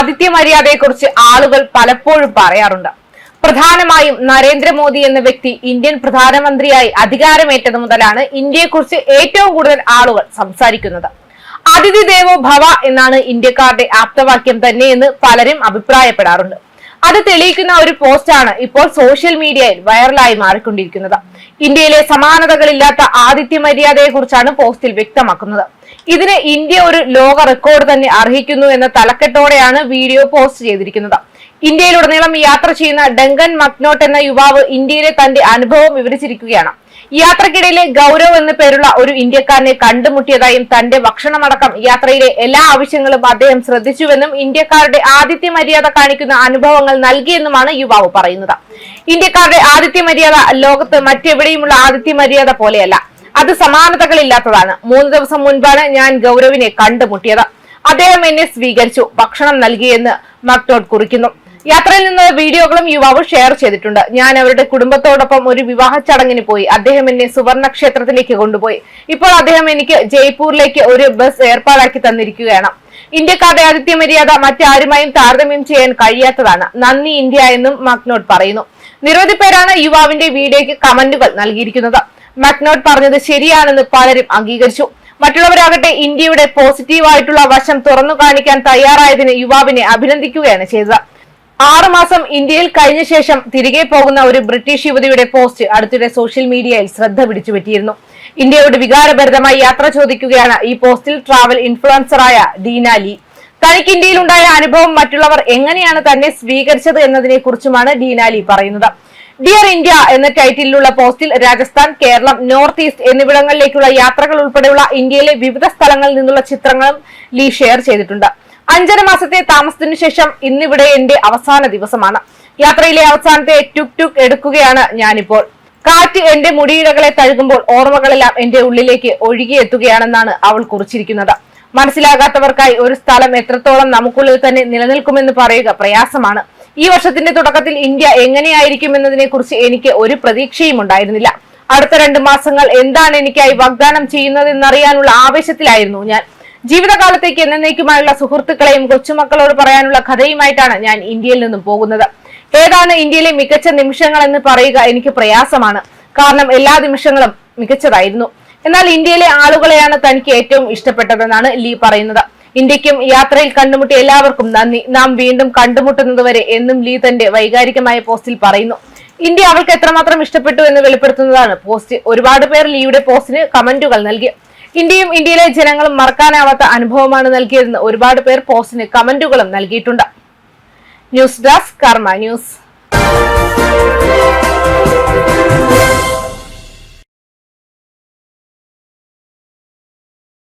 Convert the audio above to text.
ആതിഥ്യ മര്യാദയെക്കുറിച്ച് ആളുകൾ പലപ്പോഴും പറയാറുണ്ട്. പ്രധാനമായും നരേന്ദ്രമോദി എന്ന വ്യക്തി ഇന്ത്യൻ പ്രധാനമന്ത്രിയായി അധികാരമേറ്റത് മുതലാണ് ഇന്ത്യയെക്കുറിച്ച് ഏറ്റവും കൂടുതൽ ആളുകൾ സംസാരിക്കുന്നത്. അതിഥി ദേവോ ഭവ എന്നാണ് ഇന്ത്യക്കാരുടെ ആപ്തവാക്യം തന്നെയെന്ന് പലരും അഭിപ്രായപ്പെടാറുണ്ട്. അത് തെളിയിക്കുന്ന ഒരു പോസ്റ്റാണ് ഇപ്പോൾ സോഷ്യൽ മീഡിയയിൽ വൈറലായി മാറിക്കൊണ്ടിരിക്കുന്നത്. ഇന്ത്യയിലെ സമാനതകളില്ലാത്ത ആതിഥ്യ മര്യാദയെക്കുറിച്ചാണ് പോസ്റ്റിൽ വ്യക്തമാക്കുന്നത്. ഇതിന് ഇന്ത്യ ഒരു ലോക റെക്കോർഡ് തന്നെ അർഹിക്കുന്നു എന്ന തലക്കെട്ടോടെയാണ് വീഡിയോ പോസ്റ്റ് ചെയ്തിരിക്കുന്നത്. ഇന്ത്യയിലുടനീളം യാത്ര ചെയ്യുന്ന ഡങ്കൻ മക്നോട്ട് എന്ന യുവാവ് ഇന്ത്യയിലെ തന്റെ അനുഭവം വിവരിച്ചിരിക്കുകയാണ്. യാത്രക്കിടയിലെ ഗൗരവ് എന്ന പേരുള്ള ഒരു ഇന്ത്യക്കാരനെ കണ്ടുമുട്ടിയതായും തന്റെ ഭക്ഷണമടക്കം യാത്രയിലെ എല്ലാ ആവശ്യങ്ങളും അദ്ദേഹം ശ്രദ്ധിച്ചുവെന്നും ഇന്ത്യക്കാരുടെ ആതിഥ്യ മര്യാദ കാണിക്കുന്ന അനുഭവങ്ങൾ നൽകിയെന്നുമാണ് യുവാവ് പറയുന്നത്. ഇന്ത്യക്കാരുടെ ആതിഥ്യ മര്യാദ ലോകത്ത് മറ്റെവിടെയുമുള്ള ആതിഥ്യ മര്യാദ പോലെയല്ല. അത് സമാനതകളില്ലാത്തതാണ്. മൂന്ന് ദിവസം മുൻപാണ് ഞാൻ ഗൗരവിനെ കണ്ടുമുട്ടിയത്. അദ്ദേഹം എന്നെ സ്വീകരിച്ചു. ഭക്ഷണം നൽകിയെന്ന് മക്ടോട്ട് കുറിക്കുന്നു. യാത്രയിൽ നിന്ന് വീഡിയോകളും യുവാവ് ഷെയർ ചെയ്തിട്ടുണ്ട്. ഞാൻ അവരുടെ കുടുംബത്തോടൊപ്പം ഒരു വിവാഹ ചടങ്ങിന് പോയി. അദ്ദേഹം എന്നെ സുവർണ ക്ഷേത്രത്തിലേക്ക് കൊണ്ടുപോയി. ഇപ്പോൾ അദ്ദേഹം എനിക്ക് ജയ്പൂരിലേക്ക് ഒരു ബസ് ഏർപ്പാടാക്കി തന്നിരിക്കുകയാണ്. ഇന്ത്യക്കാരുടെ ആതിഥ്യ മര്യാദ മറ്റാരുമായും താരതമ്യം ചെയ്യാൻ കഴിയാത്തതാണ്. നന്ദി ഇന്ത്യ എന്നും മക്നോട്ട് പറയുന്നു. നിരവധി പേരാണ് യുവാവിന്റെ വീഡിയോയ്ക്ക് കമന്റുകൾ നൽകിയിരിക്കുന്നത്. മക്നോട്ട് പറഞ്ഞത് ശരിയാണെന്ന് പലരും അംഗീകരിച്ചു. മറ്റുള്ളവരാകട്ടെ ഇന്ത്യയുടെ പോസിറ്റീവായിട്ടുള്ള വശം തുറന്നു കാണിക്കാൻ തയ്യാറായതിന് യുവാവിനെ അഭിനന്ദിക്കുകയാണ് ചെയ്തത്. ആറുമാസം ഇന്ത്യയിൽ കഴിഞ്ഞ ശേഷം തിരികെ പോകുന്ന ഒരു ബ്രിട്ടീഷ് യുവതിയുടെ പോസ്റ്റ് അടുത്തിടെ സോഷ്യൽ മീഡിയയിൽ ശ്രദ്ധ പിടിച്ചുപറ്റിയിരുന്നു. ഇന്ത്യയോട് വികാരഭരിതമായി യാത്ര ചോദിക്കുകയാണ് ഈ പോസ്റ്റിൽ ട്രാവൽ ഇൻഫ്ലുവൻസറായ ഡീന ലീ. തനിക്ക് ഇന്ത്യയിലുണ്ടായ അനുഭവം മറ്റുള്ളവർ എങ്ങനെയാണ് തന്നെ സ്വീകരിച്ചത് എന്നതിനെ കുറിച്ചുമാണ് ഡീന പറയുന്നത്. ഡിയർ ഇന്ത്യ എന്ന ടൈറ്റിലുള്ള പോസ്റ്റിൽ രാജസ്ഥാൻ കേരളം നോർത്ത് ഈസ്റ്റ് എന്നിവിടങ്ങളിലേക്കുള്ള യാത്രകൾ ഉൾപ്പെടെയുള്ള ഇന്ത്യയിലെ വിവിധ സ്ഥലങ്ങളിൽ നിന്നുള്ള ചിത്രങ്ങളും ലീ ഷെയർ ചെയ്തിട്ടുണ്ട്. അഞ്ചര മാസത്തെ താമസത്തിനു ശേഷം ഇന്നിവിടെ എന്റെ അവസാന ദിവസമാണ്. യാത്രയിലെ അവസാനത്തെ ടുക് ടുക് എടുക്കുകയാണ് ഞാനിപ്പോൾ. കാറ്റ് എന്റെ മുടിയിഴകളെ തഴുകുമ്പോൾ ഓർമ്മകളെല്ലാം എന്റെ ഉള്ളിലേക്ക് ഒഴുകിയെത്തുകയാണെന്നാണ് അവൾ കുറിച്ചിരിക്കുന്നത്. മനസ്സിലാകാത്തവർക്കായി ഒരു സ്ഥലം എത്രത്തോളം നമുക്കുള്ളിൽ തന്നെ നിലനിൽക്കുമെന്ന് പറയുക പ്രയാസമാണ്. ഈ വർഷത്തിന്റെ തുടക്കത്തിൽ ഇന്ത്യ എങ്ങനെയായിരിക്കും എന്നതിനെ കുറിച്ച് എനിക്ക് ഒരു പ്രതീക്ഷയും ഉണ്ടായിരുന്നില്ല. അടുത്ത രണ്ട് മാസങ്ങൾ എന്താണ് എനിക്കായി വാഗ്ദാനം ചെയ്യുന്നതെന്നറിയാനുള്ള ആവേശത്തിലായിരുന്നു ഞാൻ. ജീവിതകാലത്തേക്ക് എന്നേക്കുമായുള്ള സുഹൃത്തുക്കളെയും കൊച്ചുമക്കളോട് പറയാനുള്ള കഥയുമായിട്ടാണ് ഞാൻ ഇന്ത്യയിൽ നിന്നും പോകുന്നത്. ഏതാണ് ഇന്ത്യയിലെ മികച്ച നിമിഷങ്ങൾ എന്ന് പറയുക എനിക്ക് പ്രയാസമാണ്. കാരണം എല്ലാ നിമിഷങ്ങളും മികച്ചതായിരുന്നു. എന്നാൽ ഇന്ത്യയിലെ ആളുകളെയാണ് തനിക്ക് ഏറ്റവും ഇഷ്ടപ്പെട്ടതെന്നാണ് ലീ പറയുന്നത്. ഇന്ത്യക്കും യാത്രയിൽ കണ്ടുമുട്ടിയ എല്ലാവർക്കും നന്ദി. നാം വീണ്ടും കണ്ടുമുട്ടുന്നതുവരെ എന്നും ലീ തന്റെ വൈകാരികമായ പോസ്റ്റിൽ പറയുന്നു. ഇന്ത്യ അവൾക്ക് എത്രമാത്രം ഇഷ്ടപ്പെട്ടു എന്ന് വെളിപ്പെടുത്തുന്നതാണ് പോസ്റ്റ്. ഒരുപാട് പേർ ലീയുടെ പോസ്റ്റിന് കമന്റുകൾ നൽകി. ഇന്ത്യയും ഇന്ത്യയിലെ ജനങ്ങളും മറക്കാനാവാത്ത അനുഭവമാണ് നൽകിയതെന്ന് ഒരുപാട് പേർ പോസ്റ്റിന് കമന്റുകളും നൽകിയിട്ടുണ്ട്. News desk Karma news.